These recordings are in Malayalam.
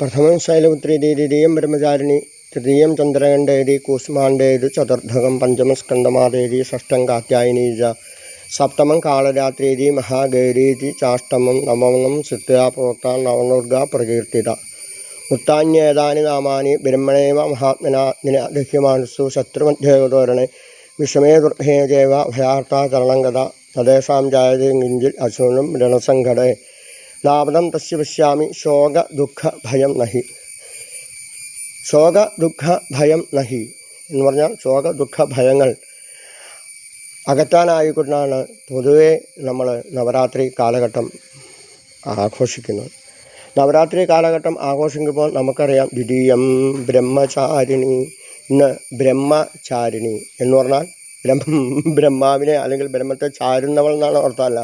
പ്രഥമം ശൈലപുത്രീതി ദ്വിതീയം ബ്രഹ്മചാരിണി തൃതീയം ചന്ദ്രകണ്ഠേതി കൂഷ്മാണ്ഡേതി ചതുർത്ഥകം പഞ്ചമം സ്കന്ധമാതേതി ഷഷ്ടം കാത്യായനീജ സപ്തമം കാളരാത്രീതി മഹാഗൈരീതി ചാഷ്ടമം നവമം സിദ്ധ്യാ നവനുർഗ പ്രകീർത്തിത. ഉത്താന്യേതാനി നാമാനി ബ്രഹ്മണേവ മഹാത്മന നിനദഹ്യമാനസ്സു ശത്രുമധ്യേകതോരണെ വിഷമേ ദുർഹേ ജൈവ ഭയാർത്ഥ ചരണംഗത തദ്ദേശാം ജായതേ കിഞ്ചിൽ അശൂനം രണസങ്കടേ നാവതം തസ്യ പശ്യാമി ശോക ദുഃഖ ഭയം നഹി. ശോക ദുഃഖ ഭയം നഹി എന്ന് പറഞ്ഞാൽ ശോക ദുഃഖ ഭയങ്ങൾ അകറ്റാനായിക്കൊണ്ടാണ് പൊതുവെ നമ്മൾ നവരാത്രി കാലഘട്ടം ആഘോഷിക്കുന്നത്. നവരാത്രി കാലഘട്ടം ആഘോഷിക്കുമ്പോൾ നമുക്കറിയാം ദ്വിതീയം ബ്രഹ്മചാരിണി ഇന്ന് ബ്രഹ്മചാരിണി എന്ന് പറഞ്ഞാൽ ബ്രഹ്മ ബ്രഹ്മാവിനെ അല്ലെങ്കിൽ ബ്രഹ്മത്തെ ചാരുന്നവൾ എന്നാണ് അർത്ഥമല്ല.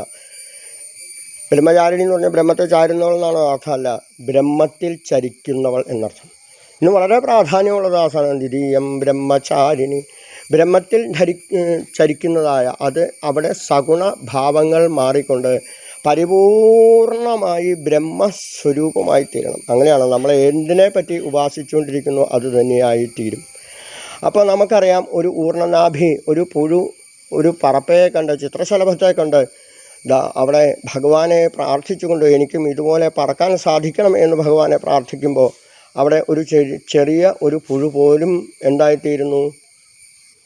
ബ്രഹ്മചാരിണി എന്ന് പറഞ്ഞാൽ ബ്രഹ്മത്തെ ചാരുന്നവൾ എന്നാണ് അർത്ഥമല്ല ബ്രഹ്മത്തിൽ ചരിക്കുന്നവൾ എന്നർത്ഥം. ഇന്ന് വളരെ പ്രാധാന്യമുള്ള ദാസാണ് ദ്വിതീയം ബ്രഹ്മചാരിണി. ബ്രഹ്മത്തിൽ ധരി ചരിക്കുന്നതായ അത് അവിടെ സഗുണ ഭാവങ്ങൾ മാറിക്കൊണ്ട് പരിപൂർണമായി ബ്രഹ്മസ്വരൂപമായി തീരണം. അങ്ങനെയാണ് നമ്മൾ എന്തിനെ പറ്റി ഉപാസിച്ചുകൊണ്ടിരിക്കുന്നു അത് തന്നെയായി തീരും അപ്പോൾ നമുക്കറിയാം ഒരു ഊർണനാഭി ഒരു പുഴു ഒരു പറപ്പയെ കണ്ട് ചിത്രശലഭത്തെ കണ്ട് അവിടെ ഭഗവാനെ പ്രാർത്ഥിച്ചുകൊണ്ട് എനിക്കും ഇതുപോലെ പറക്കാൻ സാധിക്കണം എന്ന് ഭഗവാനെ പ്രാർത്ഥിക്കുമ്പോൾ അവിടെ ഒരു ചെറിയ ഒരു പുഴു പോലും എന്തായിത്തീരുന്നു?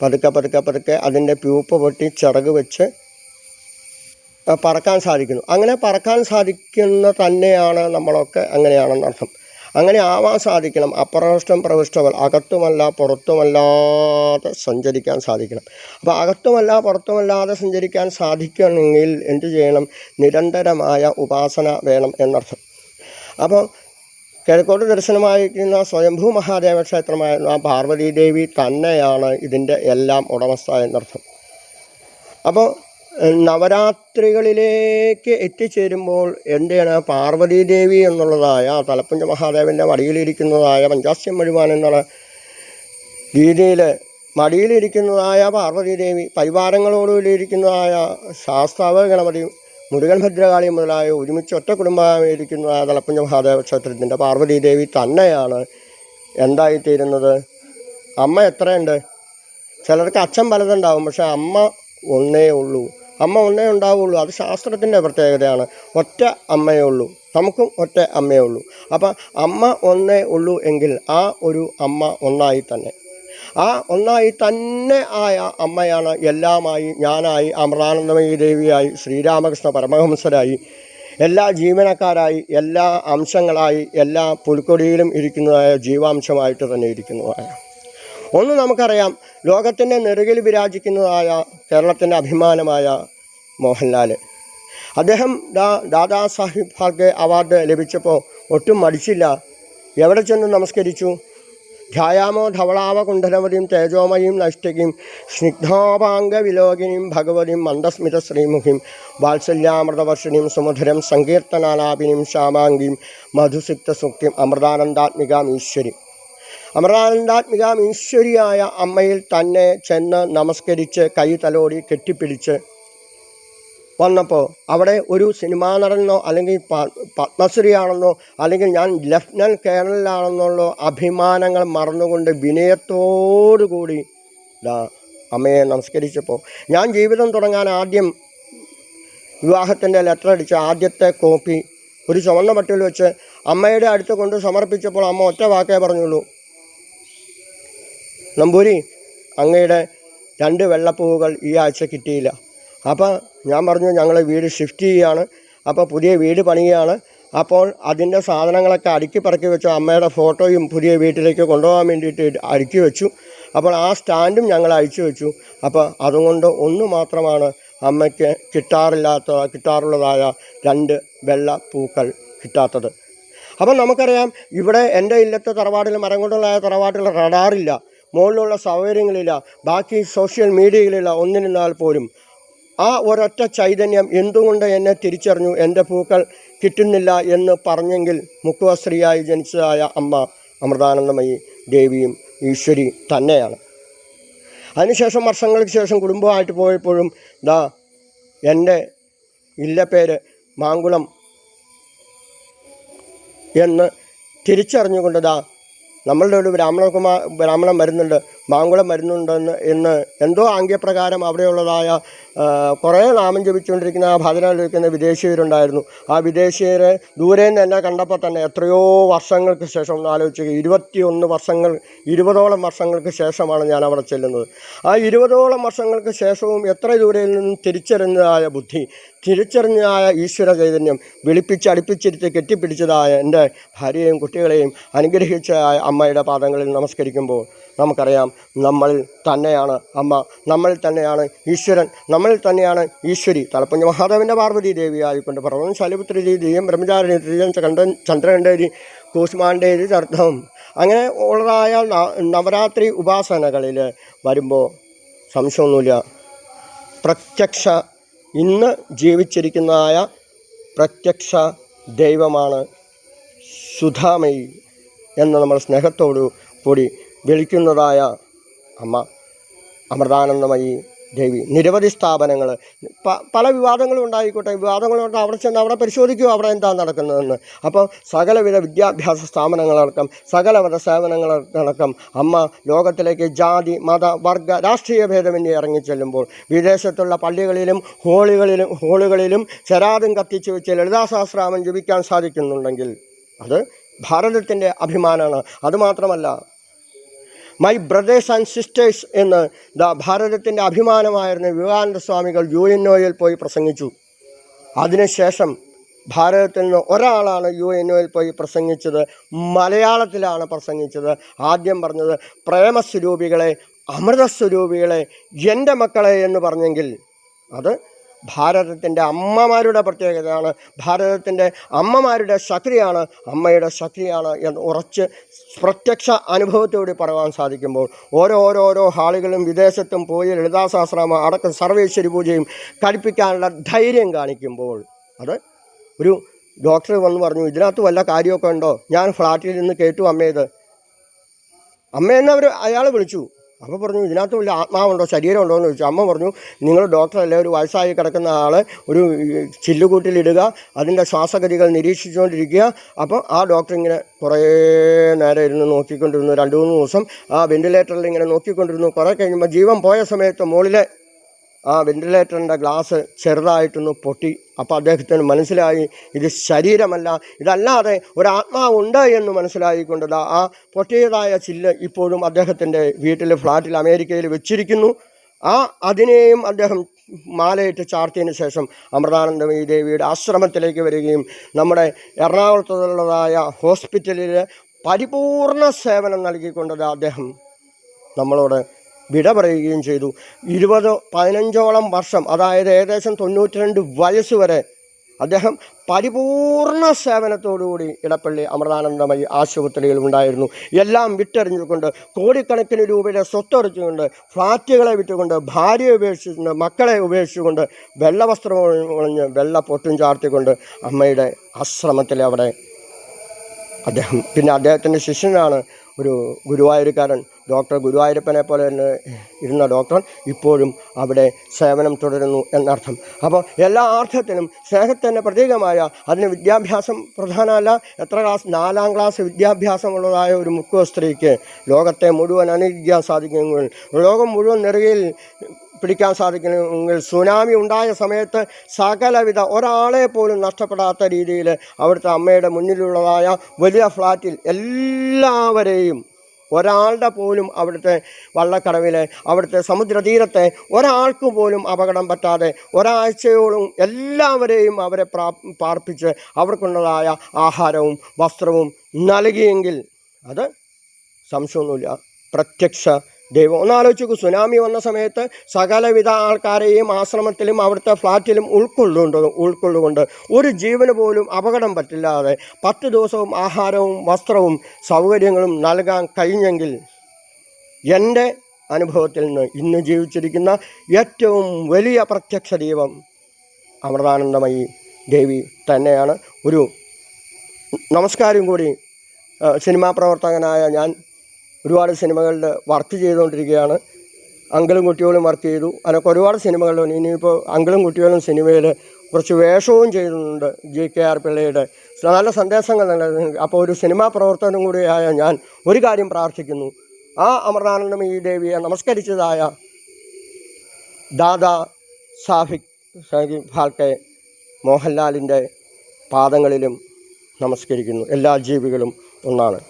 പതുക്കെ പതുക്കെ പതുക്കെ അതിന്റെ പ്യൂപ്പ് പൊട്ടി ചിറക് വെച്ച് പറക്കാൻ സാധിക്കുന്നു. അങ്ങനെ പറക്കാൻ സാധിക്കുന്ന തന്നെയാണ് നമ്മളൊക്കെ അങ്ങനെയാണെന്നർത്ഥം. അങ്ങനെ ആവാൻ സാധിക്കണം. അപ്രവിഷ്ടം പ്രവിഷ്ടവൽ അകത്തുമല്ല പുറത്തുമല്ലാതെ സഞ്ചരിക്കാൻ സാധിക്കണം. അപ്പോൾ അകത്തുമല്ല പുറത്തുമല്ലാതെ സഞ്ചരിക്കാൻ സാധിക്കണമെങ്കിൽ എന്തു ചെയ്യണം? നിരന്തരമായ ഉപാസന വേണം എന്നർത്ഥം. അപ്പോൾ കിഴക്കോട്ട് ദർശനമായിരിക്കുന്ന സ്വയംഭൂ മഹാദേവ ക്ഷേത്രമായിരുന്ന ആ പാർവതീദേവി തന്നെയാണ് ഇതിന്റെ എല്ലാം ഉടമസ്ഥ എന്നർത്ഥം. അപ്പോൾ നവരാത്രികളിലേക്ക് എത്തിച്ചേരുമ്പോൾ എന്താണ് പാർവതീദേവി എന്നുള്ളതായ തലപ്പുഞ്ച മഹാദേവന്റെ മടിയിലിരിക്കുന്നതായ പഞ്ചാസ്യം മുഴുവാൻ എന്നുള്ള രീതിയിൽ മടിയിലിരിക്കുന്നതായ പാർവതീദേവി പരിവാരങ്ങളോടുകൂടി ഇരിക്കുന്നതായ ശാസ്താവ് ഗണപതി മുരുകൻ ഭദ്രകാളി മുതലായ ഒരുമിച്ച് ഒറ്റ കുടുംബമായിരിക്കുന്നതായ തലപ്പുഞ്ച മഹാദേവ ക്ഷേത്രത്തിന്റെ പാർവതീദേവി തന്നെയാണ് എന്തായിത്തീരുന്നത്? അമ്മ എത്രയുണ്ട്? ചിലർക്ക് അച്ഛൻ പലതുണ്ടാവും പക്ഷേ അമ്മ ഒന്നേ ഉള്ളൂ. അമ്മ ഒന്നേ ഉണ്ടാവുള്ളൂ. അത് ശാസ്ത്രത്തിന്റെ പ്രത്യേകതയാണ്. ഒറ്റ അമ്മയേ ഉള്ളൂ. നമുക്കും ഒറ്റ അമ്മയേ ഉള്ളൂ. അപ്പം അമ്മ ഒന്നേ ഉള്ളൂ എങ്കിൽ ആ ഒരു അമ്മ ഒന്നായി തന്നെ. ആ ഒന്നായി തന്നെ ആയ അമ്മയാണ് എല്ലാമായി ഞാനായി അമൃതാനന്ദമയി ദേവിയായി ശ്രീരാമകൃഷ്ണ പരമഹംസരായി. എല്ലാ ജീവനക്കാരായി എല്ലാ അംശങ്ങളായി എല്ലാ പുൽക്കൊടിയിലും ഇരിക്കുന്നതായ ജീവാംശമായിട്ട് തന്നെ ഇരിക്കുന്നതായ ഒന്ന് നമുക്കറിയാം ലോകത്തിന്റെ നെറുകിൽ വിരാജിക്കുന്നതായ കേരളത്തിന്റെ അഭിമാനമായ മോഹൻലാൽ അദ്ദേഹം ദാ ദാദാ സാഹിബ് ഫാൽക്കെ അവാർഡ് ലഭിച്ചപ്പോൾ ഒട്ടും മടിച്ചില്ല. എവിടെ ചെന്ന് നമസ്കരിച്ചു? ധ്യായാമോ ധവളാവ കുണ്ഠലവതിയും തേജോമയും നഷ്ടകിയും സ്നിഗ്ധോപാംഗ വിലോകിനിയും ഭഗവതിയും മന്ദസ്മിത ശ്രീമുഖിയും വാത്സല്യാമൃതവർഷിണിയും സുമധുരം സങ്കീർത്തനാലാപിനിയും ശ്യാമാംഗിയും മധുസിക്തസുക്തിയും അമൃതാനന്ദാത്മികാം ഈശ്വരി. അമൃതാനന്ദാത്മികാം ഈശ്വരിയായ അമ്മയിൽ തന്നെ ചെന്ന് നമസ്കരിച്ച് കൈ തലോടി കെട്ടിപ്പിടിച്ച് വന്നപ്പോൾ അവിടെ ഒരു സിനിമാ നടനെന്നോ അല്ലെങ്കിൽ പത്മശ്രീയാണെന്നോ അല്ലെങ്കിൽ ഞാൻ ലഫ്റ്റനന്റ് കേണലാണെന്നുള്ള അഭിമാനങ്ങൾ മറന്നുകൊണ്ട് വിനയത്തോടുകൂടി ദാ അമ്മയെ നമസ്കരിച്ചപ്പോൾ ഞാൻ ജീവിതം തുടങ്ങാൻ ആദ്യം വിവാഹത്തിന്റെ ലെറ്റർ അടിച്ച ആദ്യത്തെ കോപ്പി ഒരു ചുവന്ന പട്ടിയിൽ വെച്ച് അമ്മയുടെ അടുത്ത് കൊണ്ട് സമർപ്പിച്ചപ്പോൾ അമ്മ ഒറ്റ വാക്കേ പറഞ്ഞുള്ളൂ. നമ്പൂരി അങ്ങയുടെ രണ്ട് വെള്ളപ്പൂവുകൾ ഈ ആഴ്ച കിട്ടിയില്ല. അപ്പോൾ ഞാൻ പറഞ്ഞു ഞങ്ങൾ വീട് ഷിഫ്റ്റ് ചെയ്യുകയാണ് അപ്പോൾ പുതിയ വീട് പണിയുകയാണ്. അപ്പോൾ അതിന്റെ സാധനങ്ങളൊക്കെ അടുക്കി പറക്കി വെച്ചു. അമ്മയുടെ ഫോട്ടോയും പുതിയ വീട്ടിലേക്ക് കൊണ്ടുപോകാൻ വേണ്ടിയിട്ട് അടുക്കി വെച്ചു. അപ്പോൾ ആ സ്റ്റാൻഡും ഞങ്ങൾ അഴിച്ചു വെച്ചു. അപ്പോൾ അതുകൊണ്ട് ഒന്ന് മാത്രമാണ് അമ്മയ്ക്ക് കിട്ടാറില്ലാത്ത കിട്ടാറുള്ളതായ രണ്ട് വെള്ള പൂക്കൾ കിട്ടാത്തത്. അപ്പം നമുക്കറിയാം ഇവിടെ എന്റെ ഇല്ലത്തെ തറവാട്ടിൽ മരം കൊണ്ടുള്ളതായ തറവാട്ടിൽ റഡാറില്ല. മുകളിലുള്ള സൗകര്യങ്ങളില്ല ബാക്കി സോഷ്യൽ മീഡിയയിലില്ല ഒന്നിരുന്നാൽ പോലും. ആ ഒരൊറ്റ ചൈതന്യം എന്തുകൊണ്ട് എന്നെ തിരിച്ചറിഞ്ഞു? എന്റെ പൂക്കൾ കിട്ടുന്നില്ല എന്ന് പറഞ്ഞെങ്കിൽ മുക്കുവശ്രീയായി ജനിച്ചതായ അമ്മ അമൃതാനന്ദമയി ദേവിയും ഈശ്വരി തന്നെയാണ്. അതിനുശേഷം വർഷങ്ങൾക്ക് ശേഷം കുടുംബമായിട്ട് പോയപ്പോഴും ദാ എന്റെ ഇല്ലപ്പേര് മാങ്കുളം എന്ന് തിരിച്ചറിഞ്ഞുകൊണ്ട് ദാ നമ്മളുടെ ഒരു ബ്രാഹ്മണകുമാർ ബ്രാഹ്മണൻ വരുന്നുണ്ട്. മാങ്കുളം വരുന്നുണ്ടെന്ന് എന്ന് എന്തോ ആംഗ്യപ്രകാരം അവിടെയുള്ളതായ കുറേ നാമം ജപിച്ചുകൊണ്ടിരിക്കുന്ന ആ ഭജനയിലിരിക്കുന്ന വിദേശീയരുണ്ടായിരുന്നു ആ വിദേശീയരെ ദൂരെ നിന്ന് എന്നെ കണ്ടപ്പോൾ തന്നെ എത്രയോ വർഷങ്ങൾക്ക് ശേഷം ഒന്ന് ആലോചിച്ച് ഇരുപത്തിയൊന്ന് വർഷങ്ങൾ ഇരുപതോളം വർഷങ്ങൾക്ക് ശേഷമാണ് ഞാൻ അവിടെ ചെല്ലുന്നത്. ആ ഇരുപതോളം വർഷങ്ങൾക്ക് ശേഷവും എത്ര ദൂരയിൽ നിന്നും തിരിച്ചറിഞ്ഞതായ ബുദ്ധി തിരിച്ചറിഞ്ഞതായ ഈശ്വര ചൈതന്യം വിളിപ്പിച്ച് അടുപ്പിച്ചിരുത്തി കെട്ടിപ്പിടിച്ചതായ എന്റെ ഭാര്യയെയും കുട്ടികളെയും അനുഗ്രഹിച്ചതായ അമ്മയുടെ പാദങ്ങളിൽ നമസ്കരിക്കുമ്പോൾ നമുക്കറിയാം. നമ്മളിൽ തന്നെയാണ് അമ്മ. നമ്മളിൽ തന്നെയാണ് ഈശ്വരൻ. നമ്മളിൽ തന്നെയാണ് ഈശ്വരി. തലപ്പുഞ്ഞ മഹാദേവന്റെ പാർവതി ദേവിയായിക്കൊണ്ട് പറഞ്ഞു ശാലിപുത്രി ദേവിയും ബ്രഹ്മചാരി ചന്ദ്രൻ ചന്ദ്രകണ്ഠേരി കൂഷ്മാണ്ഡേരി ചർദ്ധം. അങ്ങനെ ഉള്ളതായ നവരാത്രി ഉപാസനകളിൽ വരുമ്പോൾ സംശയമൊന്നുമില്ല. പ്രത്യക്ഷ ഇന്ന് ജീവിച്ചിരിക്കുന്നതായ പ്രത്യക്ഷ ദൈവമാണ് സുധാമയി എന്ന് നമ്മൾ സ്നേഹത്തോടു കൂടി വിളിക്കുന്നതായ അമ്മ അമൃതാനന്ദമയി ദേവി. നിരവധി സ്ഥാപനങ്ങൾ. പ പല വിവാദങ്ങളും ഉണ്ടായിക്കോട്ടെ. വിവാദങ്ങളുണ്ട്. അവിടെ ചെന്ന് അവിടെ പരിശോധിക്കുക അവിടെ എന്താ നടക്കുന്നതെന്ന്. അപ്പോൾ സകലവിധ വിദ്യാഭ്യാസ സ്ഥാപനങ്ങളടക്കം സകലവിധ സേവനങ്ങളടക്കം അമ്മ ലോകത്തിലേക്ക് ജാതി മത വർഗ രാഷ്ട്രീയ ഭേദമന്യേ ഇറങ്ങിച്ചെല്ലുമ്പോൾ വിദേശത്തുള്ള പള്ളികളിലും ഹോളുകളിലും ഹോളുകളിലും ചരാതും കത്തിച്ച് വെച്ച് ലളിതാ സഹസ്രാമം ജപിക്കാൻ സാധിക്കുന്നുണ്ടെങ്കിൽ അത് ഭാരതത്തിന്റെ അഭിമാനമാണ്. അതുമാത്രമല്ല മൈ ബ്രദേഴ്സ് ആൻഡ് സിസ്റ്റേഴ്സ് എന്ന് ദ ഭാരതത്തിന്റെ അഭിമാനമായിരുന്ന വിവേകാനന്ദ സ്വാമികൾ യു എൻ ഒയിൽ പോയി പ്രസംഗിച്ചു. അതിനുശേഷം ഭാരതത്തിൽ നിന്ന് ഒരാളാണ് യു എൻ ഒയിൽ പോയി പ്രസംഗിച്ചത്. മലയാളത്തിലാണ് പ്രസംഗിച്ചത്. ആദ്യം പറഞ്ഞത് പ്രേമസ്വരൂപികളെ അമൃതസ്വരൂപികളെ എന്റെ മക്കളെ എന്ന് പറഞ്ഞെങ്കിൽ അത് ഭാരതത്തിന്റെ അമ്മമാരുടെ പ്രത്യേകതയാണ്. ഭാരതത്തിന്റെ അമ്മമാരുടെ ശക്തിയാണ് അമ്മയുടെ ശക്തിയാണ് എന്ന് ഉറച്ച് പ്രത്യക്ഷ അനുഭവത്തോടെ പറയാൻ സാധിക്കുമ്പോൾ ഓരോ ഓരോ ഓരോ ഹാളുകളും വിദേശത്തും പോയി ലളിതാസഹസ്രാമ അടക്കം സർവേശ്വരി പൂജയും കഴിപ്പിക്കാനുള്ള ധൈര്യം കാണിക്കുമ്പോൾ അത് ഒരു ഡോക്ടർ വന്ന് പറഞ്ഞു ഇതിനകത്ത് വല്ല കാര്യമൊക്കെ ഉണ്ടോ? ഞാൻ ഫ്ലാറ്റിൽ നിന്ന് കേട്ടു അമ്മയത് അമ്മയെന്നവർ അയാൾ വിളിച്ചു. അപ്പോൾ പറഞ്ഞു ഇതിനകത്ത് വലിയ ആത്മാവുണ്ടോ? ശരീരമുണ്ടോ? എന്ന് ചോദിച്ചു. അമ്മ പറഞ്ഞു നിങ്ങൾ ഡോക്ടറല്ലേ? ഒരു വയസ്സായി കിടക്കുന്ന ആൾ ഒരു ചില്ലുകൂട്ടിലിടുക അതിന്റെ ശ്വാസഗതികൾ നിരീക്ഷിച്ചുകൊണ്ടിരിക്കുക. അപ്പോൾ ആ ഡോക്ടർ ഇങ്ങനെ കുറേ നേരം ഇരുന്ന് നോക്കിക്കൊണ്ടിരുന്നു. രണ്ട് മൂന്ന് ദിവസം ആ വെന്റിലേറ്ററിൽ ഇങ്ങനെ നോക്കിക്കൊണ്ടിരുന്നു. കുറേ കഴിയുമ്പോൾ ജീവൻ പോയ സമയത്ത് മുകളിലെ ആ വെന്റിലേറ്ററിന്റെ ഗ്ലാസ് ചെറുതായിട്ടൊന്ന് പൊട്ടി. അപ്പോൾ അദ്ദേഹത്തിന് മനസ്സിലായി ഇത് ശരീരമല്ല ഇതല്ലാതെ ഒരാത്മാവുണ്ട് എന്ന് മനസ്സിലായിക്കൊണ്ട് ആ പൊട്ടിയതായ ചില്ല് ഇപ്പോഴും അദ്ദേഹത്തിന്റെ വീട്ടിൽ ഫ്ലാറ്റിൽ അമേരിക്കയിൽ വെച്ചിരിക്കുന്നു. ആ അതിനെയും അദ്ദേഹം മാലയിട്ട് ചാർത്തിയതിന് ശേഷം അമൃതാനന്ദമയി ദേവിയുടെ ആശ്രമത്തിലേക്ക് വരികയും നമ്മുടെ എറണാകുളത്തുള്ളതായ ഹോസ്പിറ്റലിൽ പരിപൂർണ സേവനം നൽകിക്കൊണ്ടത് അദ്ദേഹം നമ്മളോട് വിട പറയുകയും ചെയ്തു. ഇരുപത് പതിനഞ്ചോളം വർഷം അതായത് ഏകദേശം തൊണ്ണൂറ്റി രണ്ട് വയസ്സ് വരെ അദ്ദേഹം പരിപൂർണ സേവനത്തോടുകൂടി ഇടപ്പള്ളി അമൃതാനന്ദമയി ആശുപത്രിയിൽ ഉണ്ടായിരുന്നു. എല്ലാം വിട്ടെറിഞ്ഞുകൊണ്ട് കോടിക്കണക്കിന് രൂപയുടെ സ്വത്തെറിച്ചുകൊണ്ട് ഫ്ലാറ്റുകളെ വിറ്റുകൊണ്ട് ഭാര്യയെ ഉപേക്ഷിച്ചുകൊണ്ട് മക്കളെ ഉപേക്ഷിച്ചുകൊണ്ട് വെള്ളവസ്ത്രം ഒളിഞ്ഞ് വെള്ള പൊട്ടും ചാർത്തിക്കൊണ്ട് അമ്മയുടെ ആശ്രമത്തിൽ അവിടെ അദ്ദേഹം പിന്നെ അദ്ദേഹത്തിന്റെ ശിഷ്യനാണ് ഒരു ഗുരുവായൂരുകാരൻ ഡോക്ടർ ഗുരുവായൂരപ്പനെ പോലെ തന്നെ ഇരുന്ന ഡോക്ടർ ഇപ്പോഴും അവിടെ സേവനം തുടരുന്നു എന്നർത്ഥം. അപ്പോൾ എല്ലാ അർത്ഥത്തിനും സ്നേഹത്തിന്റെ പ്രതീകമായ അതിന് വിദ്യാഭ്യാസം പ്രധാനമല്ല. എത്ര ക്ലാസ്? നാലാം ക്ലാസ് വിദ്യാഭ്യാസമുള്ളതായ ഒരു മുക്കുവ സ്ത്രീക്ക് ലോകത്തെ മുഴുവൻ അനുകരിക്കാൻ സാധിക്കുമെങ്കിൽ ലോകം മുഴുവൻ നെറുകയിൽ പിടിക്കാൻ സാധിക്കണമെങ്കിൽ സുനാമി ഉണ്ടായ സമയത്ത് സകലവിധ ഒരാളെ പോലും നഷ്ടപ്പെടാത്ത രീതിയിൽ അവിടുത്തെ അമ്മയുടെ മുന്നിലുള്ളതായ വലിയ ഫ്ലാറ്റിൽ എല്ലാവരെയും ഒരാളുടെ പോലും അവിടുത്തെ വള്ളക്കടവിലെ അവിടുത്തെ സമുദ്രതീരത്തെ ഒരാൾക്ക് പോലും അപകടം പറ്റാതെ ഒരാഴ്ചയോളം എല്ലാവരെയും അവരെ പ്രാ പാർപ്പിച്ച് അവർക്കുള്ളതായ ആഹാരവും വസ്ത്രവും നൽകിയെങ്കിൽ അത് സംശയമൊന്നുമില്ല. പ്രത്യക്ഷ ദൈവം. ഒന്നാലോചിച്ചു സുനാമി വന്ന സമയത്ത് സകലവിധ ആൾക്കാരെയും ആശ്രമത്തിലും അവിടുത്തെ ഫ്ലാറ്റിലും ഉൾക്കൊള്ളുകൊണ്ട് ഉൾക്കൊള്ളുകൊണ്ട് ഒരു ജീവന് പോലും അപകടം പറ്റില്ലാതെ പത്ത് ദിവസവും ആഹാരവും വസ്ത്രവും സൗകര്യങ്ങളും നൽകാൻ കഴിഞ്ഞെങ്കിൽ എന്റെ അനുഭവത്തിൽ നിന്ന് ഇന്ന് ജീവിച്ചിരിക്കുന്ന ഏറ്റവും വലിയ പ്രത്യക്ഷ ദൈവം അമൃതാനന്ദമയി ദേവി തന്നെയാണ്. ഒരു നമസ്കാരം കൂടി സിനിമാ പ്രവർത്തകനായ ഞാൻ ഒരുപാട് സിനിമകളിൽ വർക്ക് ചെയ്തുകൊണ്ടിരിക്കുകയാണ്. അങ്കിളും കുട്ടികളും വർക്ക് ചെയ്തു. അതിനൊക്കെ ഒരുപാട് സിനിമകളിൽ ഇനിയിപ്പോൾ അങ്കിളും കുട്ടികളും സിനിമയിൽ കുറച്ച് വേഷവും ചെയ്യുന്നുണ്ട് ജി കെ ആർ പിള്ളയുടെ. നല്ല സന്ദേശങ്ങൾ നൽകുന്നു അപ്പോൾ ഒരു സിനിമാ പ്രവർത്തനം കൂടിയായ ഞാൻ ഒരു കാര്യം പ്രാർത്ഥിക്കുന്നു. ആ അമൃതാനന്ദമയി ദേവിയെ നമസ്കരിച്ചതായ ദാദാ സാഹിബ് സാഹിബ് ഫാൽക്കെ മോഹൻലാലിന്റെ പാദങ്ങളിലും നമസ്കരിക്കുന്നു. എല്ലാ ജീവികളും ഒന്നാണ്.